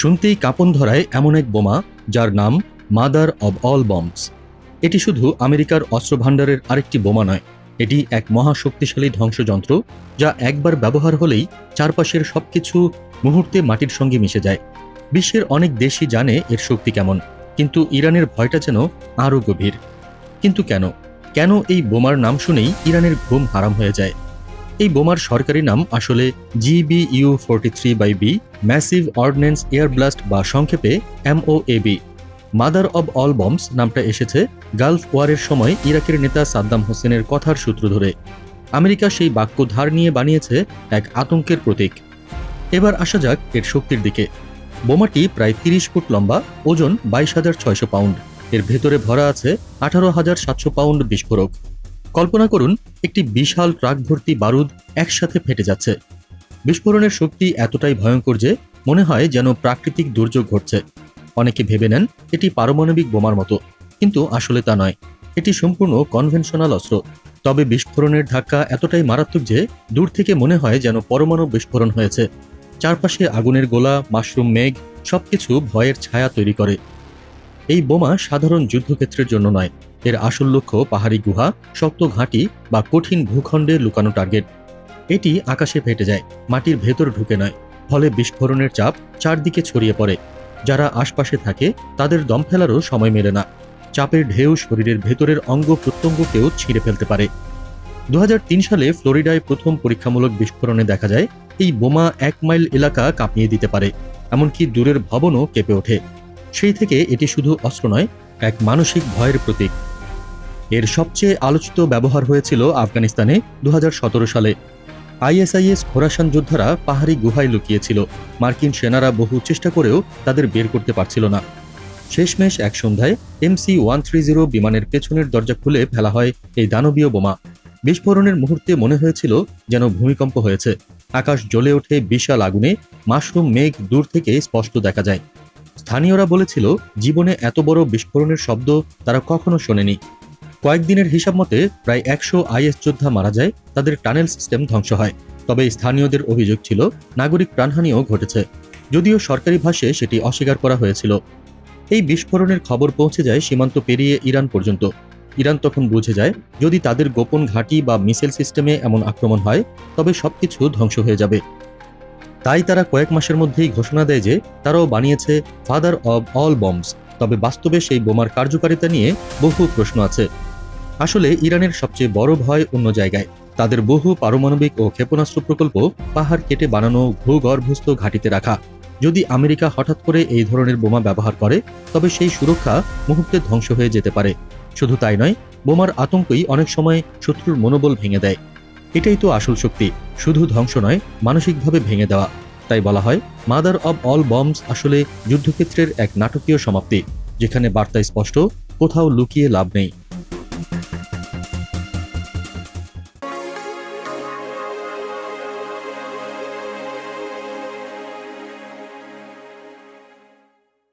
শুনতেই কাঁপন ধরায় এমন এক বোমা, যার নাম মাদার অব অল বম্বস এটি শুধু আমেরিকার অস্ত্রভাণ্ডারের আরেকটি বোমা নয়, এটি এক মহাশক্তিশালী ধ্বংসযন্ত্র, যা একবার ব্যবহার হলেই চারপাশের সবকিছু মুহূর্তে মাটির সঙ্গে মিশে যায়। বিশ্বের অনেক দেশই জানে এর শক্তি কেমন, কিন্তু ইরানের ভয়টা যেন আরও গভীর। কিন্তু কেন? কেন এই বোমার নাম শুনেই ইরানের ঘুম হারাম হয়ে যায়? এই বোমার সরকারি নাম আসলে GB U forty three by B massive ordnance air blast বা সংক্ষেপে MOAB mother of all bombs নামটা এসেছে গালফ ওয়ারের সময় ইরাকের নেতা সাদ্দাম হোসেনের কথার সূত্র ধরে। আমেরিকা সেই বাক্য ধার নিয়ে বানিয়েছে এক আতঙ্কের প্রতীক। এবার আসা যাক এর শক্তির দিকে। বোমাটি প্রায় তিরিশ ফুট লম্বা, ওজন বাইশ হাজার ছয়শো পাউন্ড। এর ভেতরে ভরা আছে আঠারো হাজার সাতশো পাউন্ড বিস্ফোরক। কল্পনা করুন, একটি বিশাল ট্রাক ভর্তি বারুদ একসাথে ফেটে যাচ্ছে। বিস্ফোরণের শক্তি এতটাই ভয়ঙ্কর যে মনে হয় যেন প্রাকৃতিক দুর্যোগ ঘটছে। অনেকে ভেবে নেন, এটি পারমাণবিক বোমার মতো। কিন্তু আসলে তা নয়। এটি সম্পূর্ণ কনভেনশনাল অস্ত্র। তবে বিস্ফোরণের ধাক্কা এতটাই মারাত্মক যে দূর থেকে মনে হয় যেন পরমাণু বিস্ফোরণ হয়েছে। চারপাশে আগুনের গোলা, মাশরুম মেঘ, সবকিছু ভয়ের ছায়া তৈরি করে। এই বোমা সাধারণ যুদ্ধক্ষেত্রের জন্য নয়। এর আসল লক্ষ্য পাহাড়ি গুহা, শক্ত ঘাঁটি বা কঠিন ভূখণ্ডে লুকানো টার্গেট এটি আকাশে ফেটে যায়, মাটির ভেতর ঢুকে নয়। ফলে বিস্ফোরণের চাপ চারদিকে ছড়িয়ে পড়ে। যারা আশপাশে থাকে, তাদের দম ফেলারও সময় মেলে না। চাপের ঢেউ শরীরের ভেতরের অঙ্গ প্রত্যঙ্গকেও ছিঁড়ে ফেলতে পারে। দু হাজার তিন সালে ফ্লোরিডায় প্রথম পরীক্ষামূলক বিস্ফোরণে দেখা যায়, এই বোমা এক মাইল এলাকা কাঁপিয়ে দিতে পারে। এমনকি দূরের ভবনও কেঁপে ওঠে। সেই থেকে এটি শুধু অস্ত্র নয়, এক মানসিক ভয়ের প্রতীক। এর সবচেয়ে আলোচিত ব্যবহার হয়েছিল আফগানিস্তানে দু হাজার সতেরো সালে। আইএসআইএস খোরাসান যোদ্ধারা পাহাড়ি গুহায় লুকিয়েছিল। মার্কিন সেনারা বহু চেষ্টা করেও তাদের বের করতে পারছিল না। শেষমেশ এক সন্ধ্যায় এমসি ওয়ান থ্রি জিরো বিমানের পেছনের দরজা খুলে ফেলা হয় এই দানবীয় বোমা। বিস্ফোরণের মুহূর্তে মনে হয়েছিল যেন ভূমিকম্প হয়েছে। আকাশ জ্বলে ওঠে বিশাল আগুনে, মাশরুম মেঘ দূর থেকে স্পষ্ট দেখা যায়। স্থানীয়রা বলেছিল, জীবনে এত বড় বিস্ফোরণের শব্দ তারা কখনো শোনেনি। কয়েকদিনের হিসাব মতে, প্রায় একশো আইএস যোদ্ধা মারা যায়, তাদের টানেল সিস্টেম ধ্বংস হয়। তবে স্থানীয়দের অভিযোগ ছিল, নাগরিক প্রাণহানিও ঘটেছে। যদিও সরকারি ভাষে সেটি অস্বীকার করা হয়েছিল। এই বিস্ফোরণের খবর পৌঁছে যায় সীমান্ত পেরিয়ে ইরান পর্যন্ত। ইরান তখন বুঝে যায়, যদি তাদের গোপন ঘাঁটি বা মিসাইল সিস্টেমে এমন আক্রমণ হয়, তবে সবকিছু ধ্বংস হয়ে যাবে। তাই তারা কয়েক মাসের মধ্যেই ঘোষণা দেয় যে তারাও বানিয়েছে ফাদার অব অল বম্বস তবে বাস্তবে সেই বোমার কার্যকারিতা নিয়ে বহু প্রশ্ন আছে। আসলে ইরানের সবচেয়ে বড় ভয় অন্য জায়গায়। তাদের বহু পারমাণবিক ও ক্ষেপণাস্ত্র প্রকল্প পাহাড় কেটে বানানো, ভূগর্ভস্থ ঘাঁটিতে রাখা। যদি আমেরিকা হঠাৎ করে এই ধরনের বোমা ব্যবহার করে, তবে সেই সুরক্ষা মুহূর্তে ধ্বংস হয়ে যেতে পারে। শুধু তাই নয়, বোমার আতঙ্কই অনেক সময় শত্রুর মনোবল ভেঙে দেয়। এটাই তো আসল শক্তি। শুধু ধ্বংস নয়, মানসিকভাবে ভেঙে দেওয়া। তাই বলা হয়, মাদার অব অল বম্বস আসলে যুদ্ধক্ষেত্রের এক নাটকীয় সমাপ্তি, যেখানে বার্তা স্পষ্ট, কোথাও লুকিয়ে লাভ নেই।